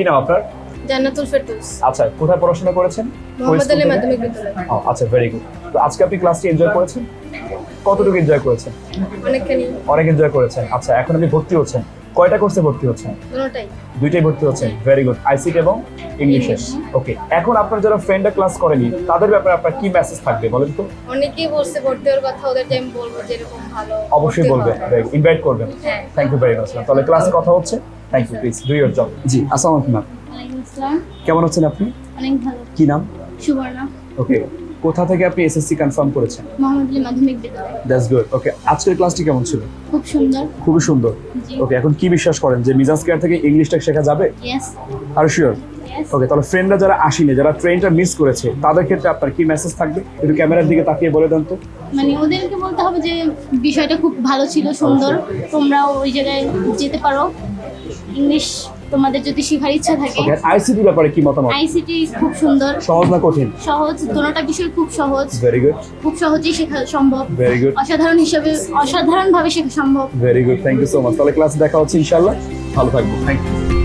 কি নাম আপনার? জান্নাতুল ফেরদৌস। আচ্ছা কোথায় পড়াশোনা করেছেন? মোহাম্মদ আলী মাধ্যমিক বিদ্যালয়। আচ্ছা ভেরি গুড তো আজকে আপনি ক্লাসটি এনজয় করেছেন? কতটুকু এনজয় করেছেন? অনেকখানি। অনেক এনজয় করেছেন। আচ্ছা এখন আপনি ভর্তি হচ্ছেন। কয়টা কোর্সে ভর্তি হচ্ছেন? দুটোটাই দুইটাই ভর্তি হচ্ছেন। ভেরি গুড আইসিটি এবং ইংলিশে ওকে এখন আপনার যারা ফ্রেন্ডরা ক্লাস করেনি তাদের ব্যাপারে আপনার কি মেসেজ থাকবে বলেন তো? অনেকেই বলছে ভর্তি হওয়ার কথা ওদেরকে আমি বলব যে এরকম ভালো অবশ্যই বলবেন ইনভাইট করবেন। থ্যাংক ইউ ভেরি মাচ তাহলে ক্লাসে কথা হচ্ছে। Thank you please do your job জি আসসালামু আলাইকুম ম্যাম কেমন আছেন আপনি? অনেক ভালো। কি নাম? সুবর্ণা। ওকে কোথা থেকে আপনি এসএসসি কনফার্ম করেছেন? মোহাম্মদ আলী মাধ্যমিক বিদ্যালয়। দ্যাটস গুড ওকে আজকের ক্লাসটি কেমন ছিল? খুব সুন্দর। খুবই সুন্দর। ওকে এখন কি বিশ্বাস করেন? যে মিজাজ কেয়ার থেকে ইংলিশটা শেখা যাবে? ইয়েস আর শিওর ওকে তাহলে ফ্রেন্ডরা যারা আসেনি যারা ট্রেনটা মিস করেছে তাদের ক্ষেত্রে আপনার কি মেসেজ থাকবে? একটু ক্যামেরার দিকে তাকিয়ে বলে দেন তো। মানে ওদেরকে বলতে হবে যে বিষয়টা খুব ভালো ছিল সুন্দর। তোমরাও ওই জায়গায় যেতে পারো। ইংলিশ তোমাদের যদি শিখার ইচ্ছা থাকে। আইসিটি ব্যাপারে কি মতামত? আইসিটি খুব সুন্দর। সহজ না কঠিন? সহজ দুটোটা বিষয় খুব সহজ। ভেরি গুড খুব সহজেই শেখা সম্ভব। ভেরি গুড অসাধারণ হিসাবে অসাধারণভাবে শেখা সম্ভব। Very good thank you so much তাহলে ক্লাস দেখা হচ্ছে ইনশাআল্লাহ। ভালো থাকব থ্যাংক ইউ